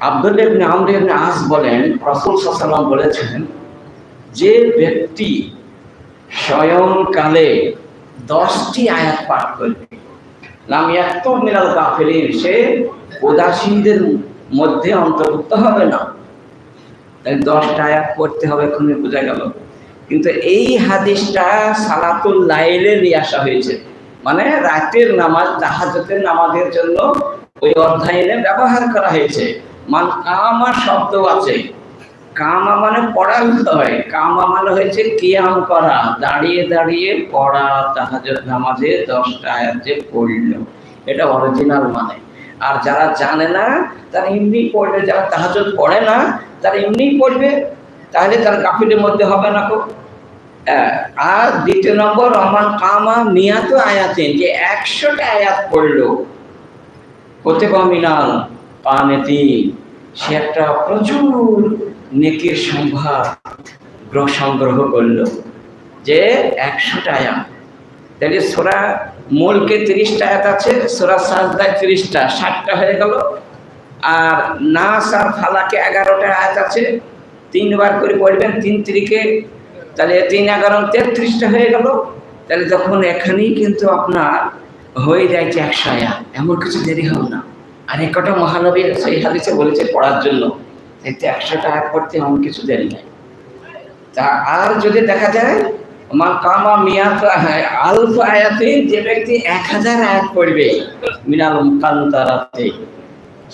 আব্দুল ইবনে আমর ইবনে আস বলেন, রাসূল সাল্লাল্লাহু বলেছেন, যে ব্যক্তি স্বয়ংকালে দশটি আয়াত পাঠ করবে লাম ইয়াক্তুব মিনাল কাফিরিন সে উদাসীনদের মধ্যে অন্তর্ভুক্ত হবে না। তাই দশটা আয়াত পড়তে হবে এখনই বোঝা গেল। কিন্তু এই হাদিসটা সালাতুল লাইলে নিয়ে আসা হয়েছে। মানে রাতের নামাজ তাহাজতের নামাজের জন্য ওই অধ্যায়ে ব্যবহার করা হয়েছে। মান কামা শব্দ আছে। কামা মানে পড়া হয়। কামা মানে হয়েছে কিয়াম করা। দাঁড়িয়ে দাঁড়িয়ে পড়া তাহাজত নামাজে দশটা আয়াত যে পড়ল। এটা অরিজিনাল মানে। আর যারা জানে না, তারা এমনি পড়বে যারা তাহাজত পড়ে না, তারা এমনি পড়বে। তাহলে তার গাফিলের মধ্যে হবে না খুব আর দ্বিতীয় নম্বর, রহমান কামা মিয়াতো আয়াতেন যে একশোটা আয়াত পড়ল। হতে মিনাল পানেতি সে একটা প্রচুর নেকির সম্ভার সংগ্রহ করল যে একশোটা আয়াত তাহলে সোরা মূলকে তিরিশটা আয়াত আছে সোরা সাজদায় তিরিশটা ষাটটা হয়ে গেল। আর নাস আর ফালাকে এগারোটা আয়াত আছে তিনবার করে পড়বেন তিন তিরিকে, তাহলে তিন এগারো তেত্রিশটা হয়ে গেল। তাহলে তখন এখানেই কিন্তু আপনার হয়ে যাচ্ছে একশো আয়াত এমন কিছু দেরি হবে না। আর এক কটা মহানবী সেই হাদিসে বলেছে পড়ার জন্য। এতে একশোটা আয়াত পড়তে এমন কিছু দেরি নাই। তা আর যদি দেখা যায়, মা কামা মিয়াত আলফ আয়াতে যে ব্যক্তি এক হাজার আয়াত পড়বে, মিনাল কান্তারাতে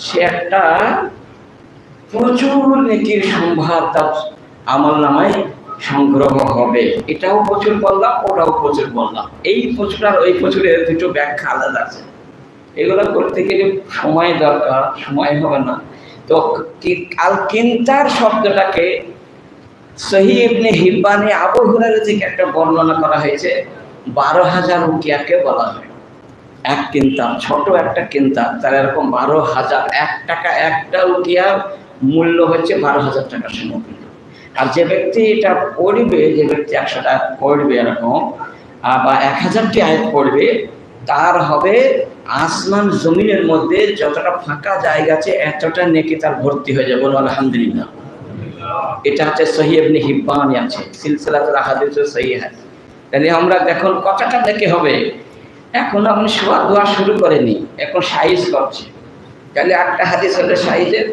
সে একটা প্রচুর নেকির সম্ভার তার আমল নামায় সংগ্রহ হবে। এটাও প্রচুর বললাম, ওটাও প্রচুর বললাম। এই প্রচুর আর ওই প্রচুরের দুটো ব্যাখ্যা আলাদা আছে। এগুলো করতে গেলে সময় দরকার, সময় হবে না। তো আল কিন্তার শব্দটাকে সহি ইবনে হিব্বানে আবু হুরায়রা থেকে একটা বর্ণনা করা হয়েছে, বারো হাজার উকিয়াকে বলা হয়। এক কিন্তার, ছোট একটা কিন্তার, তার এরকম বারো হাজার, এক টাকা, একটা উকিয়ার মূল্য হচ্ছে বারো হাজার টাকার সমতুল্য আর যে ব্যক্তি এটা পড়বে, যে ব্যক্তি একশো টাকা পড়বে এরকম বা এক হাজারটি আয়াত পড়বে তার হবে আসমান জমিনের মধ্যে যতটা ফাঁকা জায়গা আছে, এতটা নেকি তার ভর্তি হয়ে যাবে। বলো আলহামদুলিল্লাহ। এটা হচ্ছে সহি এমনি হিব্বানি আছে, সিলসিলাতুল আহাদিস সহি তাহলে আমরা দেখুন কতটা দেখে হবে। এখন আপনি শোয়া দোয়া শুরু করেনি এখন সাইজ করছে। তাহলে একটা হাদিস হলে সাইজের।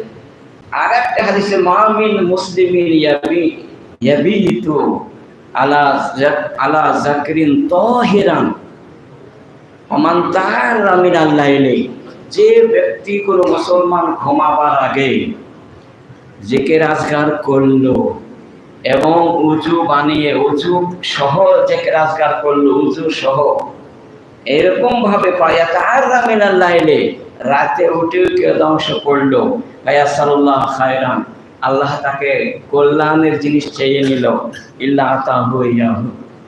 আর একটা হাদিসে মামিন মুসলিমিন ইয়াবি, ইয়াবিতু আলা আলা জাকরিন তাহিরান। রামিন যে ব্যক্তি কোনো মুসলমান ঘুমাবার আগে জেকে রাজগার করল এবং উঁচু বানিয়ে উঁচু সহ জেকে রাজগার করল উঁচু সহ এরকম ভাবে পায়া তার রামিন আল্লাইলে রাতে উঠে উঠে ধ্বংস করল। ভাইয়া সাল্লাহ খায়রান, আল্লাহ তাকে কল্যাণের জিনিস চেয়ে নিল। ইল্লাহ তাহু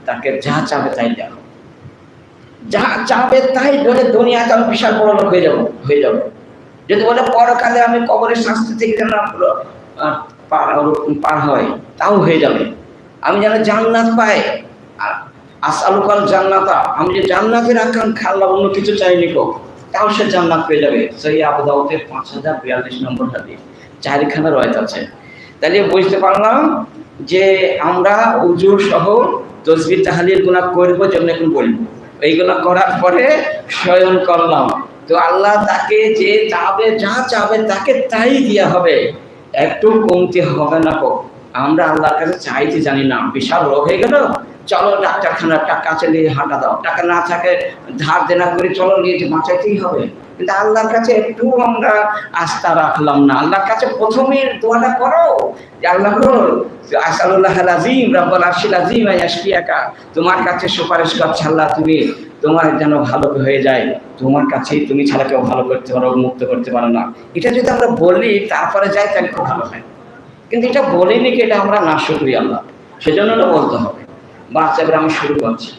তাকে যা চাবে তাই দেওয়া যা চাবে তাই বলে দুনিয়াতে আমি বিশাল বড় লোক হয়ে যাব হয়ে যাব। যদি বলে পরকালে আমি কবরের শাস্তি থেকে যেন পার হয়, তাও হয়ে যাবে। আমি যেন জান্নাত পাই আসালুকাল জান্নাতা আমি যে জান্নাতের আকাঙ্ক্ষা, আল্লাহ অন্য কিছু চাইনি কো, তাও সে জান্নাত পেয়ে যাবে। সেই আবুদাউতের পাঁচ হাজার বিয়াল্লিশ নম্বর হাদিস, চারিখানা রয়েছে আছে। তাহলে বুঝতে পারলাম যে আমরা উজু সহ তসবির তাহালির গুণা করব, যেমন এখন বলব। এইগুলো করার পরে শয়ন করলাম। তো আল্লাহ তাকে যে চাবে, যা চাবে তাকে তাই দিয়া হবে। একটু কমতি হবে না কো আমরা আল্লাহর কাছে চাইতে জানি না, বিশাল রোগ হয়ে গেল, চলো ডাক্তারখানার টাকা চলে হাঁটা দাও। টাকা না থাকে ধার দেনা করে চলো নিয়ে বাঁচাইতেই হবে। কিন্তু আল্লাহর কাছে একটু আমরা আস্থা রাখলাম না। আল্লাহর কাছে প্রথমে দোয়াটা করো যে, আল্লাহ আসাদুল্লাহ আজিম রব্বুল আরশিল আজিম তোমার কাছে সুপারিশ করছে আল্লাহ তুমি তোমার যেন ভালো হয়ে যায়। তোমার কাছেই তুমি ছাড়া কেউ ভালো করতে পারো, মুক্ত করতে পারো না। এটা যদি আমরা বলি, তারপরে যাই তাহলে খুব ভালো হয়। কিন্তু এটা বলিনি কি এটা আমরা না শুকরি আল্লাহ। সেজন্য এটা বলতে হবে। এবার আমি শুরু করছি।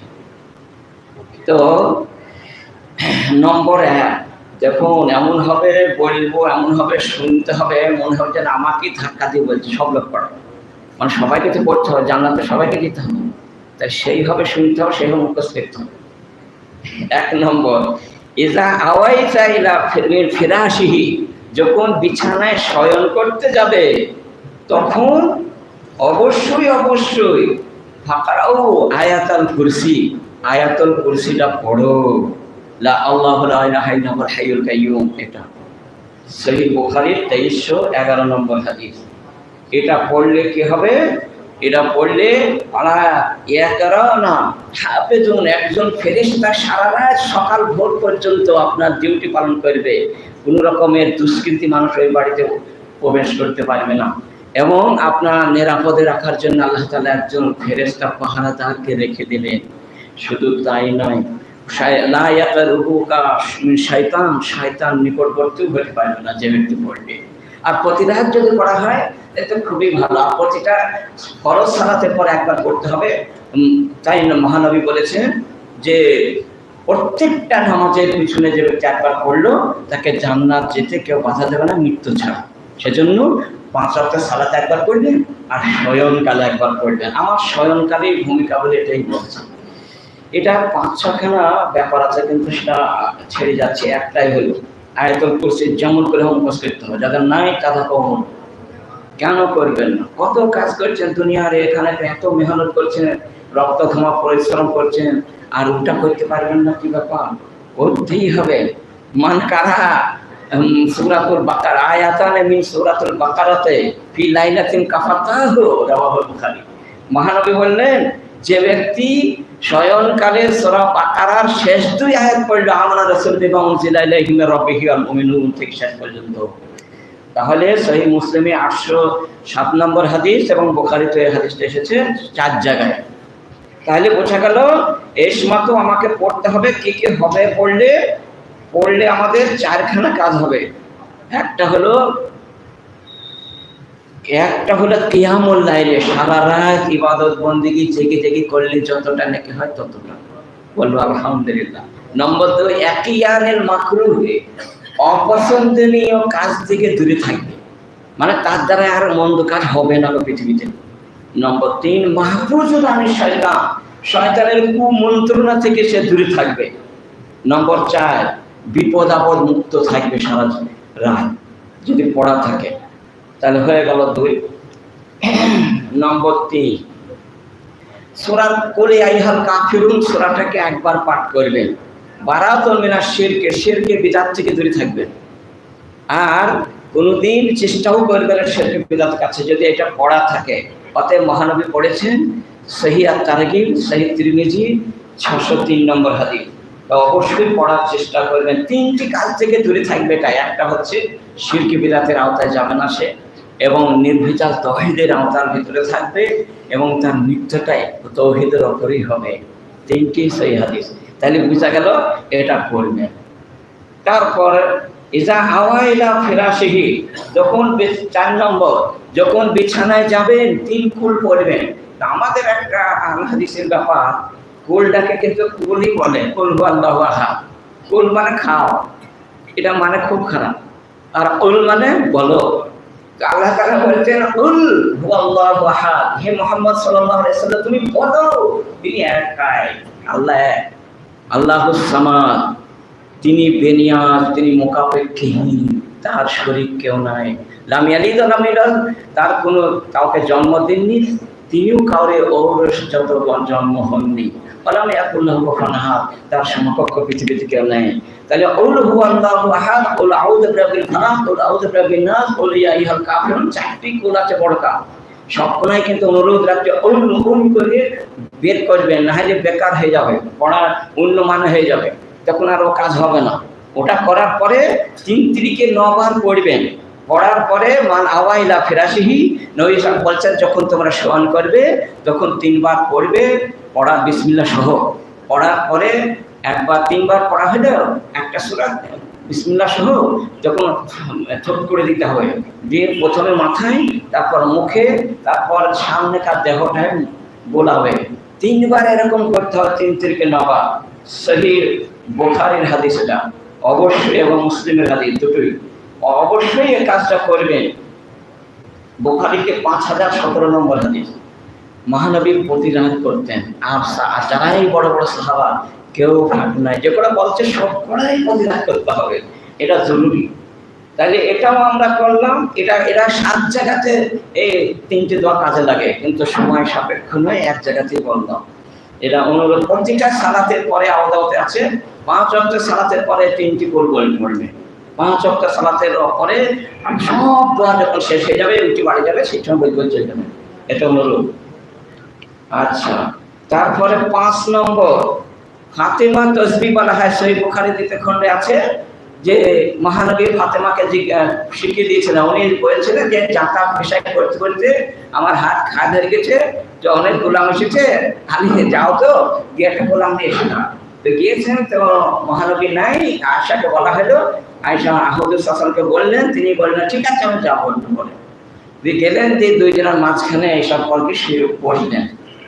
তো, নম্বর এক, দেখুন, এমন হবে, বলব, এমন হবে, শুনতে হবে, মনে হবে যেন আমাকেই ধাক্কা দিয়ে বলছে, সব লোক পড়ো। মানে সবাইকে তো পড়তে হবে জানলাতে সবাইকে দিতে হবে। তাই সেইভাবে শুনতে হবে, সেইভাবে মুখস্থ করতে হবে। এক নম্বর ইজা আওয়াই চাইলা ফেরাসিহি যখন বিছানায় শয়ন করতে যাবে তখন অবশ্যই অবশ্যই ফাঁকারাও আয়াতাল কুরসি। আয়াতুল কুরসিটা পড়ো। লা আল্লাহু লা ইলাহা ইল্লাহুল হাইয়ুল কাইয়্যুম এটা সহিহ বুখারীর 2311 নম্বর হাদিস। এটা পড়লে কি হবে? এটা পড়লে আলা ইয়াকারা না একজন ফেরেশতা সারা রাত সকাল ভোর পর্যন্ত আপনার ডিউটি পালন করবে। কোনো রকমের দুষ্কৃতি মানুষ ওই বাড়িতে প্রবেশ করতে পারবে না। এবং আপনার নিরাপদে রাখার জন্য আল্লাহ তালা একজন ফেরেস্তা পাহারাদারকে রেখে দিলেন। শুধু তাই নয় শয়তান শয়তান নিকটবর্তীও হতে পারবে না যে ব্যক্তি পড়বে। আর প্রতি যদি পড়া হয়, এতে খুবই ভালো। আর প্রতিটা ফরজ সালাতে পরে একবার পড়তে হবে। তাই মহানবী বলেছেন যে প্রত্যেকটা নামাজের পিছনে যে ব্যক্তি একবার পড়ল, তাকে জান্নাত যেতে কেউ বাধা দেবে না, মৃত্যু ছাড়া। সেজন্য পাঁচ সপ্তাহ সালাতে একবার পড়বেন আর শয়নকালে একবার পড়বেন আমার শয়নকালের ভূমিকা বলে এটাই বলছে। এটা পাঁচ ছখানা ব্যাপার আছে, কিন্তু সেটা ছেড়ে যাচ্ছে, একটাই হলো আয়তল করছে যেমন করে হোম করতে হবে, যাদের নাই তারা কমন কেন করবেন না? কত কাজ করছেন দুনিয়ার, এখানে এত মেহনত করছেন, রক্ত ঘামা পরিশ্রম করছেন, আর ওটা করতে পারবেন না কি ব্যাপার? করতেই হবে। মান কারা? সূরাতুল বাকারা, আয়াতানে মিন সূরাতুল বাকারাতে ফি লাইলাতিন কাফাতাহু, রাওয়াহুল বুখারী। মহানবী বললেন, যে ব্যক্তি শয়নকালে সূরা বাকারার শেষ দুই আয়াত পড়ল আমানা রাসূল বিমা উনজিলা ইলাইহি মির রাব্বিহি ওয়াল মুমিনুন থেকে শেষ পর্যন্ত। তাহলে সহি মুসলিমে আটশো সাত নম্বর হাদিস এবং বোখারিতে এই হাদিসটা এসেছে চার জায়গায়। তাহলে বোঝা গেল এই সময় তো আমাকে পড়তে হবে, কি কি হবে পড়লে পড়লে আমাদের চারখানা কাজ হবে। একটা হলো একটা হলো কিয়ামুল লাইলে, সারা রাত ইবাদত বন্দিগি জেগে জেগে করলে যতটা নাকি হয় ততটা। বলব আলহামদুলিল্লাহ। নম্বর দুই একিয়ানের মাকরুহে, অপছন্দনীয় কাজ থেকে দূরে থাকবে। মানে তার দ্বারা আর মন্দ কাজ হবে না পৃথিবীতে। নম্বর তিন মাহফুজুল আমি শয়তান। শয়তানের কুমন্ত্রণা থেকে সে দূরে থাকবে। নম্বর চার বিপদ আপদ মুক্ত থাকবে সারা রাত। যদি পড়া থাকে, তাহলে হয়ে গেল দুই। নম্বর তিন। সোরার কোলে আইহাল কাফিরুন সোরাটাকে একবার পাঠ করবেন। বারাতন মিনা শেরকে শেরকে বিদাত থেকে দূরে থাকবেন। আর কোনোদিন চেষ্টাও করবেন শেরকে বিদাত কাছে। যদি এটা পড়া থাকে, অতএব মহানবী পড়েছেন সহি আর তারগিব সহি তিরমিজি ছশো তিন নম্বর হাদিস। অবশ্যই পড়ার চেষ্টা করবেন। তিনটি কাজ থেকে দূরে থাকবে তাই একটা হচ্ছে শিরকি বিদাতের আওতায় যাবে না সে, এবং নির্বিচার তহিদের আওতার ভিতরে থাকবে, এবং তার মৃত্যুটাই তৌহিদের ওপরই হবে। তিনটি সেই হাদিস। তাহলে বুঝা গেল এটা করবে তারপর, ইজা হাওয়াইলা ফেরাসিহি যখন চার নম্বর, যখন বিছানায় যাবেন, তিন কুল পড়বেন। আমাদের একটা আল হাদিসের ব্যাপার কুলটাকে কিন্তু কুলই বলে, কুল আল্লাহ আহাদ। কুল মানে খাও, এটা মানে খুব খারাপ। আর উল মানে বলো। তো আল্লাহ তাআলা বলছেন, উল হুয়াল্লাহু আহাদ। হে মুহাম্মদ আলাইহি সাল্লাম, তুমি বলো, তিনি একাই, আল্লাহ এক। আল্লাহুস সামাদ, তিনি বেনিয়াজ, তিনি মোকাপেক্ষীহীন তার শরীর কেউ নাই। লামিয়ালিদ লামিলাল তার কোনো কাউকে জন্ম দেননি। তিনিও কাউরে ঔরসজাত জন্ম হননি। আলাম ইয়াকুল্লাহু কুফুয়ান আহাদ তার সমকক্ষ পৃথিবীতে কেউ নেই। তাহলে উল হু আল্লাহু আহাদ উল আউযু বিরাব্বিল ফালাক উল আউযু বিরাব্বিন নাস উল ইয়া আইয়ুহাল কাফিরুন, চারটি কুল আছে বড় কাজ সবগুলাই কিন্তু অনুরোধ রাখছে উল উল করে বের করবেন না হলে বেকার হয়ে যাবে পড়ার অন্য মানে হয়ে যাবে। তখন আর ও কাজ হবে না। ওটা করার পরে তিন তিরিকে নবার পড়বেন। পড়ার পরে মান আওয়াইলা ফেরাসিহি নবী বলছেন, যখন তোমরা শোয়ান করবে তখন তিনবার পড়বে, পড়া বিসমিল্লা সহ। পড়ার পরে একবার, তিনবার পড়া হলো একটা সুরা বিসমিল্লা সহ, যখন থপ করে দিতে হবে। দিয়ে প্রথমে মাথায়, তারপর মুখে, তারপর সামনেকার দেহটায় বোলাবে তিনবার এরকম করতে হবে, তিন তিরিকে নবার সহির বোখারির হাদিস এটা। অবশ্যই এবং মুসলিমের হাদিস দুটোই। অবশ্যই এই কাজটা করবেন বোখারিকে পাঁচ হাজার সতেরো নম্বর হাদিস। মহানবী প্রতিরাজ করতেন। আর সা- আর যারাই বড় বড় সাহাবা, কেউ ভাগ নাই। যে কটা বলছে, সব কটাই প্রতিরাজ করতে হবে। এটা জরুরি। তাহলে এটাও আমরা করলাম। এটা, এরা সাত জায়গাতে এই তিনটে দোয়া কাজে লাগে। কিন্তু সময় সাপেক্ষ নয়, এক জায়গাতেই বললাম এটা অনুরোধ প্রতিটা সালাতের পরে আওদাওতে আছে। পাঁচ অক্টের সালাতের পরে তিনটি গোল গোল করবে। পাঁচ অক্টের সালাতের পরে সব দোয়া যখন শেষ হয়ে যাবে উঠি বাড়ি যাবে, সেই সময় বই চলে যাবে এটা অনুরোধ আচ্ছা তারপরে পাঁচ নম্বর, ফাতেমা তসবি বলা হয় সই বুখারি দিতে খণ্ডে আছে যে মহানবী ফাতেমাকে শিখিয়ে দিয়েছিলেন। উনি বলছিলেন যে যাতায়াত পেশায় করতে করতে আমার হাত খা ধরে গেছে, তো অনেক গোলাম এসেছে, আমি যাও তো, গিয়ে একটা গোলাম নিয়ে এসেছিলাম তো গিয়েছেন, তো মহানবী নাই আয়সাকে বলা হলো আয়সা আহমদুল হাসানকে বললেন, তিনি বললেন, ঠিক আছে, আমি যাব বলে দিয়ে গেলেন, দিয়ে দুইজনের মাঝখানে এইসব গল্পে শুয়ে বসলেন।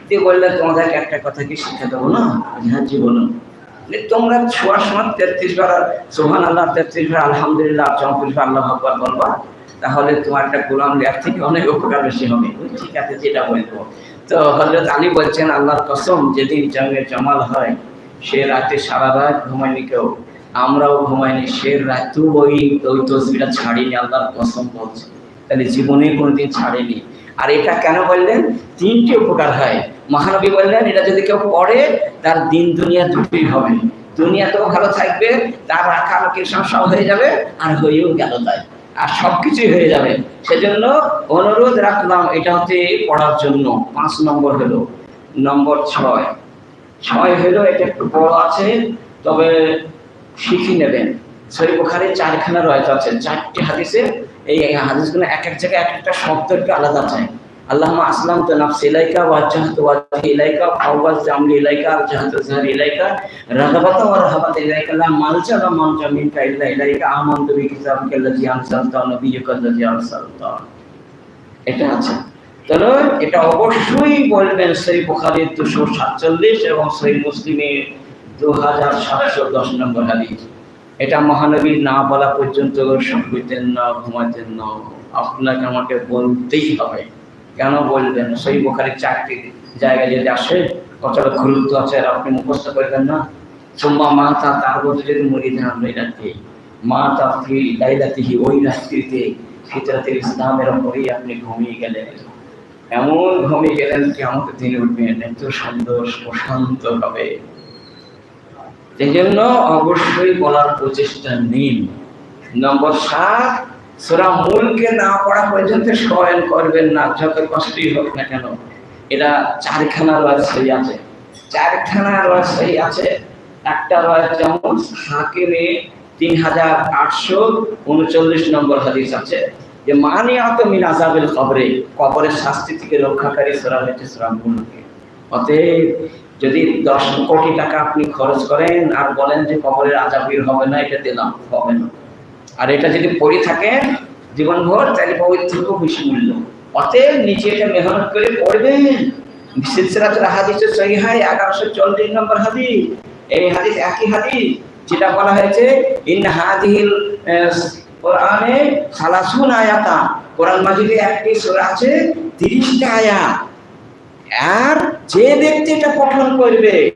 দিয়ে বললেন, তোমাদেরকে একটা কথা কি শিক্ষা দেবো না? হ্যাঁ জি বলুন তোমরা ছোয়ার সময় তেত্রিশ বার সোহান আল্লাহ তেত্রিশ বার, আলহামদুলিল্লাহ, চৌত্রিশ বার, আল্লাহ আকবর বলবা, তাহলে তোমার একটা গোলাম লেয়ার থেকে অনেক উপকার বেশি হবে। ঠিক আছে, যেটা বলব। তো হজরত আলী বলছেন, আল্লাহর কসম, যেদিন জঙ্গের জমাল হয়, সে রাতে সারা রাত ঘুমায়নি কেউ। আমরাও ঘুমাইনি, সে রাতেও ওই ওই তসবিটা ছাড়িনি, আল্লাহর কসম বলছে। তাহলে জীবনে কোনোদিন ছাড়েনি। আর এটা কেন বললেন? তিনটি উপকার হয়। মহানবী বললেন, এটা যদি কেউ পড়ে তার দিন দুনিয়া দুটোই হবে। দুনিয়াতেও ভালো থাকবে, তার রাখা লোকেশন সব হয়ে যাবে, আর হয়েও গেল তাই। আর সব কিছুই হয়ে যাবে। সেজন্য অনুরোধ রাখলাম, এটা হচ্ছে পড়ার জন্য। পাঁচ নম্বর হলো, নম্বর ছয়। ছয় হলো, এটা একটু বড় আছে, তবে শিখে নেবেন। সই বুখারে চারখানা রয়েছে আছে। চারটি হাদিসে এই হাদিসগুলো এক এক জায়গায় এক একটা শব্দ একটু আলাদা চাই। আল্লাহ আসলাম তো নাফস ইলাইকা ওয়াজ্জাহত ওয়াজহি ইলাইকা, ফাওয়াজ জামলি ইলাইকা জাহাত জাহর ইলাইকা, রাগাবাতা ওয়া রাহাবাত ইলাইকা, লা মালজা ওয়া মালজা মিনকা ইল্লা ইলাইকা, আমানতু বিকিতাবিকা আল্লাযী আনসালতা ওয়া নাবিয়্যিকা আল্লাযী আরসালতা এটা আছে। তাহলে এটা অবশ্যই বলবেন সেই বুখারীর দুশো সাতচল্লিশ এবং সেই মুসলিমের দু হাজার সাতশো দশ নম্বর হাদিস। এটা মহানবী না বলা পর্যন্ত না, ঘুমাতেন না। আপনাকে আমাকে বলতেই হবে। কেন বলবেন? সেই চারটি জায়গায় যদি আসে কতটা গুরুত্ব আছে আর আপনি মুখস্থ করবেন না। সোম্মা মা তা তার মধ্যে যদি মরি ধান রাতে মা তা লাইলাতিহি ওই রাত্রিতে ফিতরাতের ইসলামের ওপরেই আপনি ঘুমিয়ে গেলেন। এমন ঘুমিয়ে গেলেন কি আমাকে তিনি উঠবেন, এত সুন্দর প্রশান্ত হবে এই জন্য অবশ্যই বলার প্রচেষ্টা নিন। নম্বর সাত, সোরা মূলকে না পড়া পর্যন্ত শয়ন করবেন না, যত কষ্টই হোক না কেন। এরা চারখানা রয়েছে আছে চারখানা রয়েছে আছে একটা রয়েছে যেমন হাকিমে তিন হাজার আটশো উনচল্লিশ নম্বর হাদিস আছে যে মানে আত মিন আজাবের কবরে। কবরের শাস্তি থেকে রক্ষাকারী সোরা হয়েছে সোরা মূলকে। অতএব যদি দশ কোটি টাকা আপনি খরচ করেন আর বলেন যে কবরের আজাবির হবে না, এটা দিলাম হবে না। আর এটা যদি পড়ে থাকেন জীবনভর তাহলে ওই থেকেও বেশি মূল্য অতএব নিচে এটা মেহনত করে পড়বেন। সিলসিলাতুল হাদিস সহি হয় এগারোশো চল্লিশ নম্বর হাদিস। এই হাদিস একই হাদিস যেটা বলা হয়েছে, ইন হাদিল কোরআনে সালাসুন আয়াতা। কোরআন মাজিদে একটি সূরা আছে, তিরিশটা আয়াত। আর যে ব্যক্তি এটা পঠন করবে,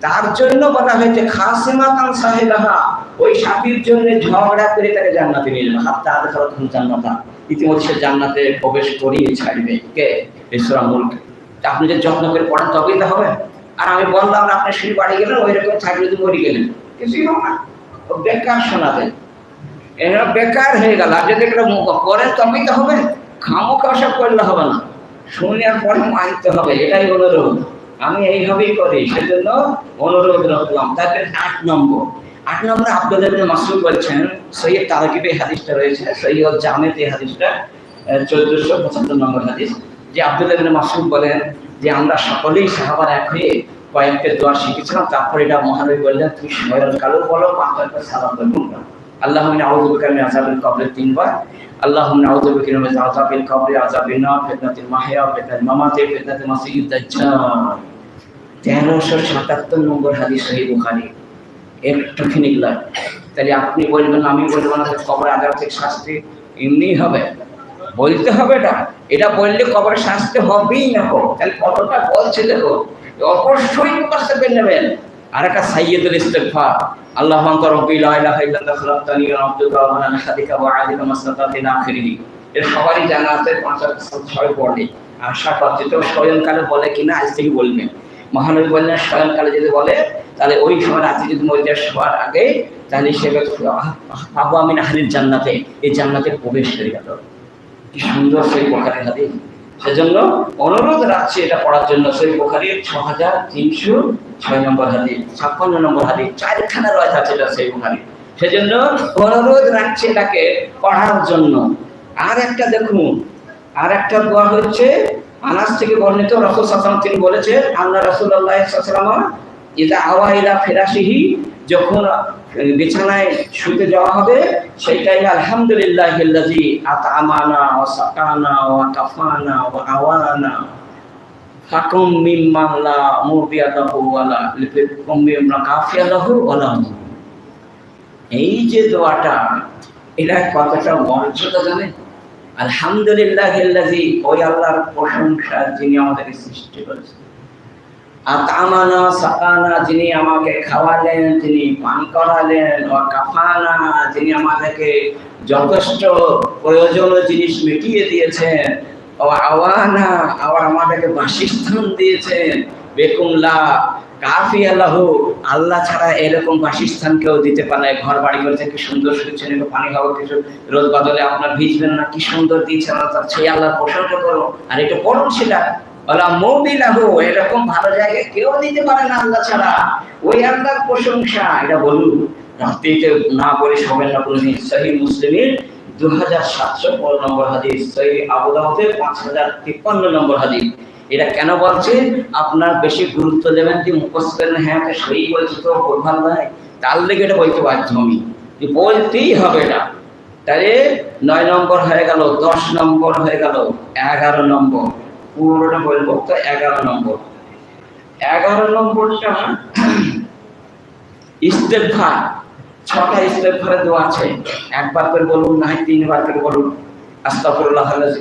তার জন্য বলা হয়েছে খাসিমাতান সাহেবাহা, ওই সাথীর জন্য ঝগড়া করে তাকে জান্নাতে নিয়ে যাবে। হাত তাদের তখন জান্নাতা। ইতিমধ্যে সে জান্নাতে প্রবেশ করিয়ে ছাড়বে। কে? ঈশ্বরা মূলক। আপনি যে যত্ন করে পড়েন, তবেই তো হবে। আর আমি বললাম না, আপনি সিঁড়ি বাড়ি গেলেন ওই রকম থাকলে যদি মরি গেলেন। কিছুই হোক না। বেকার শোনাবে এরা বেকার হয়ে গেল। আর যদি একটা করেন, তবেই তো হবে। খামোখা সব করলে হবে না। শুনলে পরে মানতে হবে, এটাই অনুরোধ। আমি এইভাবেই করি, সেজন্য অনুরোধ রাখলাম। তারপরে আট নম্বর। আট নম্বরে আব্দুল ইবনে মাসুদ বলছেন, সৈয়দ তারাকিবে হাদিসটা রয়েছে, সৈয়দ জামেতে হাদিসটা চোদ্দশো পঁচাত্তর নম্বর হাদিস, যে আব্দুল ইবনে মাসুদ বলেন যে আমরা সকলেই সাহাবার এক হয়ে কয়েকটা দোয়া শিখেছিলাম, তারপরে এটা মহানবী বললেন, তুমি স্বয়ং কালো বলো পাঁচটা সালাম বলুন আল্লাহ আউযু বিকা মিন আযাবিল কবর তিনবার। اللهم نعوذ بك من عذاب القبر عذاب النار فتنة المحيا فتنة الممات فتنة المسيح الدجال তেরোশো সাতাত্তর নম্বর হাদিস সহি বুখারি একটুখানি লাগবে তাহলে আপনি বলবেন আমি বলবো না যে কবর আজাব থেকে শাস্তি এমনি হবে বলতে হবে এটা এটা বললে কবরে শাস্তি হবেই না গো তাহলে কতটা বলছে দেখো অবশ্যই মুখস্থ করে নেবেন আর একটা সাইয়দুল ইস্তেগফার আল্লাহ আনতা রাব্বি লা ইলাহা ইল্লা আনতা খালাকতানি ওয়া আবদুকা ওয়া আনা খাদিকা ওয়া আলিকা মাসতাতি ইলা আখিরিহি এর সবারই জানা আছে পঞ্চাশ ছয় পড়ে আশা করছি তো স্বয়ংকালে বলে কিনা আজ থেকে বলবেন মহানবী বললেন স্বয়ংকালে যদি বলে তাহলে ওই সময় রাত্রি যদি মরিতে শোয়ার আগে তাহলে সে আবু আমিন জান্নাতে এই জান্নাতে প্রবেশ করে গেল কি সুন্দর সেই হাদিস সেজন্য অনুরোধ রাখছি এটা পড়ার জন্য। সেই বোখারির ছ হাজার তিনশো ছয় নম্বর হাদিস, ছাপ্পান্ন নম্বর হাদিস, চারখানা রয়েছে আছে এটা সেই বোখারি সেজন্য অনুরোধ রাখছি এটাকে পড়ার জন্য। আর একটা দেখুন, আর একটা দোয়া হচ্ছে, আনাস থেকে বর্ণিত রসুল সাসলাম তিনি বলেছেন আল্লাহ রসুল্লাহ সাল্লাম ইদা আওয়া ইলা ফেরাসিহি যখন বিছানায় শুতে যাওয়া হবে, সেইটাই আলহামদুলিল্লাহ আতামানা সাকানা ওয়া কাফানা ওয়া আওয়ানা ফাকুম মিম্মান লা মুবিয়াদাহু ওয়ালা কাফিয়াদাহু ওয়ালা এই যে দোয়াটা, এটা কতটা মর্যাদা জানেন? আলহামদুলিল্লাহ ওই আল্লাহর প্রশংসা যিনি আমাদেরকে সৃষ্টি করেছেন। আতামানা সাকানা, যিনি আমাকে খাওয়ালেন, যিনি পান করালেন ও কাফানা যিনি আমাদেরকে যথেষ্ট প্রয়োজনীয় জিনিস মিটিয়ে দিয়েছেন ও আওয়ানা আবার আমাদেরকে বাসস্থান দিয়েছেন, বেকুমলা কাফি আল্লাহ আল্লাহ ছাড়া এরকম বাসস্থান কেউ দিতে পারে ঘর বাড়ি করেছে, কি সুন্দর একটু পানি খাব কিছু রোদ বদলে আপনার ভিজবেন না, কি সুন্দর দিয়েছে, আল্লাহ সেই আল্লাহ প্রশংসা করো। আর এটা পড়ুন সেটা। এরকম ভালো জায়গায় কেউ দিতে পারে না আল্লাহ ছাড়া। ওই প্রশংসা। এটা বলুন, রাত্রিতে না বলে না কোনোদিন সহি মুসলিমের দু হাজার সাতশো পনেরো নম্বর হাদিস, সহি আবু দাউদের পাঁচ হাজার তিপ্পান্ন নম্বর হাদিস। এটা কেন বলছে? আপনার বেশি গুরুত্ব দেবেন যে মুখস্থ করেন? হ্যাঁ সহি বলছে তো প্রধান নয়। তার লেগে এটা বলতে বাধ্য আমি। বলতেই হবে এটা। তাহলে নয় নম্বর হয়ে গেল, দশ নম্বর হয়ে গেল, এগারো নম্বর। পুরোটা বলব তো এগারো নম্বর। এগারো নম্বরটা ইস্তেফার, ছটা ইস্তেফারে দেওয়া আছে। একবার করে বলুন না তিনবার করে বলুন। আস্তাগফিরুল্লাহ আল্লাযী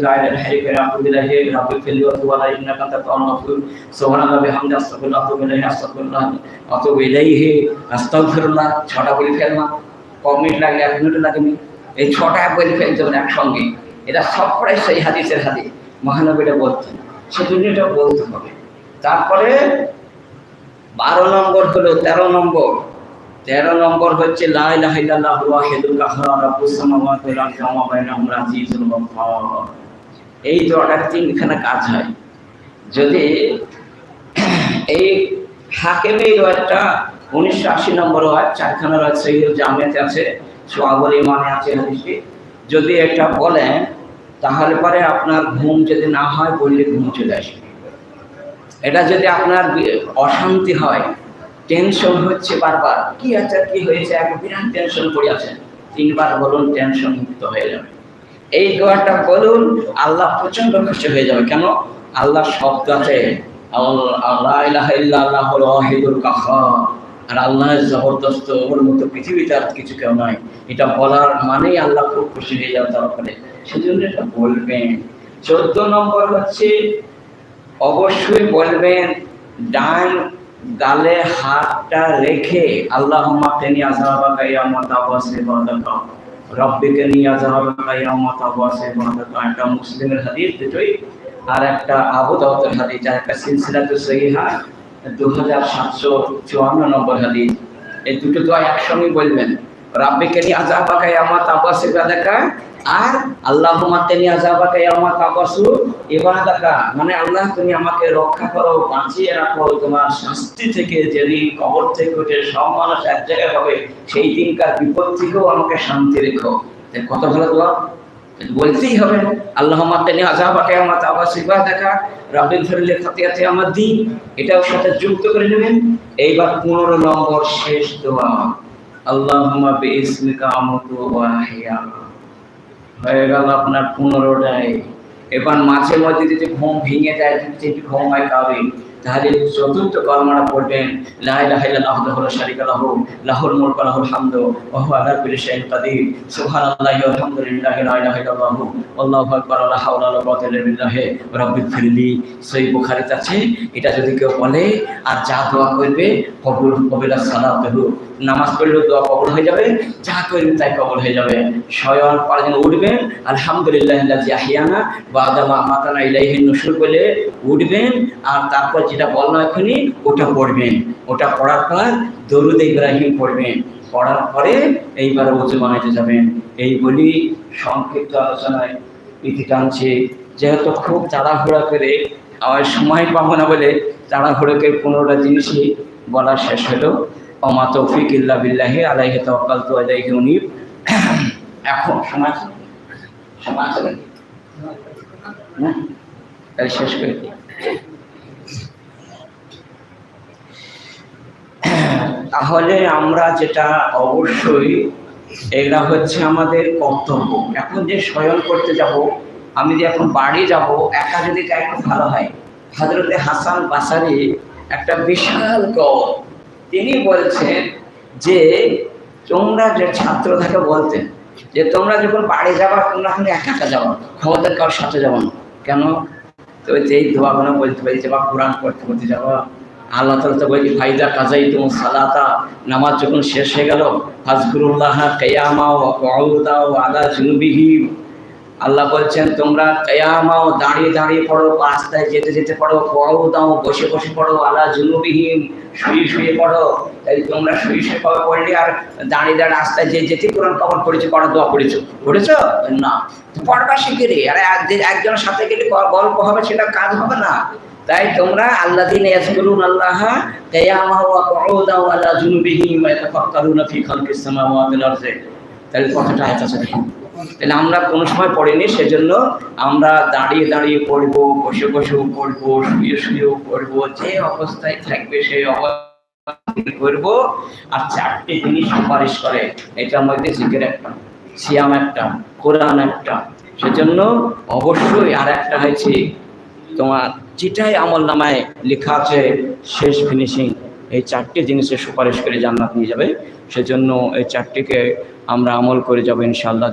ছটা বলে ফেললাম কম মিনিট লাগে এক এই ছটা বলে একসঙ্গে। এটা সবটাই সেই হাদিসের হাদিস। মহানবীরা বলতেন সেজন্য এটা বলতে হবে। তারপরে বারো নম্বর হলো তেরো নম্বর। তেরো নম্বর হচ্ছে এই তিনখানা কাজ হয়। যদি এই হাকেমের রয়টা উনিশশো আশি নম্বর হয় চারখানা রয় জামেতে আছে, সোয়াবল ইমানে আছে যদি এটা বলেন তাহলে পরে আপনার ঘুম যদি না হয়, বললে ঘুম চলে আসবে। এটা যদি আপনার অশান্তি হয় টেনশন হচ্ছে বারবার। কি আছে, কি হয়েছে? এক বিরাট টেনশন করে আছেন তিনবার বলুন টেনশন মুক্ত হয়ে যাবে। এই দোয়াটা বলুন, আল্লাহ প্রচণ্ড খুশি হয়ে যাবে। কেন? আল্লাহ শব্দ আছে আর আল্লাহ জবরদস্ত ওর মতো পৃথিবীতে আর কিছু কেউ নয়। এটা বলার মানেই আল্লাহ খুব খুশি হয়ে তার উপরে সেজন্য এটা বলবেন। চোদ্দ নম্বর হচ্ছে, অবশ্যই বলবেন, ডান গালে হাতটা রেখে আল্লাহ মাকেনি আজাবাকা ইয়ামাত আবাসে বাদাকা। রব্বিকে নিয়ে আজাবাকা ইয়ামাত আবাসে বাদাকা। একটা মুসলিমের হাদিস দুটোই আর একটা আবু দাউদের হাদিস আর একটা সিলসিলাতুস সহিহা দু হাজার সাতশো চুয়ান্ন নম্বর হাদিস। এই দুটো একসঙ্গে বলবেন। বাদাকা? আর ইবাদাকা। মানে আল্লাহ, তুমি আমাকে রক্ষা করো, বাঁচিয়ে রাখো, তোমার শাস্তি থেকে যেদিন কবর থেকে উঠে সব মানুষ এক জায়গায় হবে, সেই দিনকার বিপদ থেকেও আমাকে শান্তি রেখো। কত ভালো দোয়া? বলতেই হবে, আল্লাহ ফিরলি খাতিয়াতি আমার দিন এটাও সাথে যুক্ত করে নেবেন। এইবার পনেরো নম্বর শেষ দোয়া। ওয়া হয়ে। গেল আপনার পনেরোটায় এবার মাঝে মধ্যে যদি ঘুম ভেঙে যায়, যদি একটু ঘুম হয় কাবে তাহলে চতুর্থ কলমাটা পড়বেন ফিরলি এটা যদি কেউ বলে, আর যা দোয়া করবে, কবুল, কবিলা সালাতুহু, নামাজ পড়লেও দোয়া কবল হয়ে যাবে, যা করবেন তাই কবল হয়ে যাবে শয়ন পারদিন উঠবেন, আলহামদুলিল্লাহ আহিয়ানা আদামা মাতানা ইলাইহি নুশুর বলে উঠবেন, আর তারপর যেটা বললাম এখনই ওটা পড়বেন। ওটা পড়ার পর দরুদ ইব্রাহিম পড়বেন। পড়ার পরে এইবার উঁচু বানাইতে যাবেন। এই বলি সংক্ষিপ্ত আলোচনায় ইতি টানছে। যেহেতু খুব তাড়াহুড়া করে আমার সময় পাবো না বলে তাড়াহুড়ো করে পনেরোটা জিনিসই বলা শেষ হলো। অমা তৌফিক ইল্লা বিল্লাহি, আলাইহি তাওয়াক্কালতু আলাইহি উনিব। এখন সময়? সময় আছে? না তাহলে শেষ করে দিই। তাহলে আমরা যেটা অবশ্যই, এগুলা হচ্ছে আমাদের কর্তব্য। এখন যে শয়ন করতে যাব, আমি যে এখন বাড়ি যাব, একা যদি যাই খুব ভালো হয়। হজরতে হাসান বাসারি একটা বিশাল কল তিনি বলছেন যে, তোমরা যে ছাত্র থাকে বলতেন যে, তোমরা যখন বাড়ি যাবা, তোমরা এখন একা একা যাব ক্ষমতার কারোর সাথে যাব না। কেন? তো যেই দোয়াগুলো বলতে পারি যে বা কোরআন পড়তে পড়তে যাব। আল্লাহ তালা তো বলছি ফাইদা কাজাই তুমি সালাতা নামাজ যখন শেষ হয়ে গেল হাজগুরুল্লাহ কেয়ামাও কউদাও আলা জুনুবিহিম। আল্লাহ বলছেন, তোমরা কেয়ামাও দাঁড়িয়ে দাঁড়িয়ে পড়ো, রাস্তায় যেতে যেতে পড়ো কউ দাও বসে বসে পড়ো, আলা জুনুবিহীন শুয়ে শুয়ে পড়ো। তাই তোমরা শুয়ে শুয়ে কবে পড়লে আর দাঁড়িয়ে দাঁড়িয়ে রাস্তায় যে যেতে কোরআন কবর পড়েছো, পড়া দোয়া পড়েছো। পড়েছো? না। পড়বা শিখে রে আর এক- একজনের সাথে গেলে গল্প হবে, সেটা কাজ হবে না। তাই তোমরা আল্লাহ দিন আল্লাহ তাহলে তাহলে আমরা কোনো সময় পড়িনি, সেজন্য আমরা দাঁড়িয়ে দাঁড়িয়ে পড়ব, বসে বসেও পড়ব, শুয়ে শুয়েও পড়ব, যে অবস্থায় থাকবে সেই অবস্থায় করব আর চারটে জিনিস সুপারিশ করে, এটা মধ্যে জিকের একটা, সিয়াম একটা, কোরআন একটা। সেজন্য অবশ্যই আর একটা হয়েছে তোমার যেটাই আমল নামায় লেখা আছে, শেষ ফিনিশিং এই চারটি জিনিসের সুপারিশ করে জান্নাত নিয়ে যাবে। সেজন্য এই চারটিকে আমরা আমল করে যাব ইনশাল্লাহ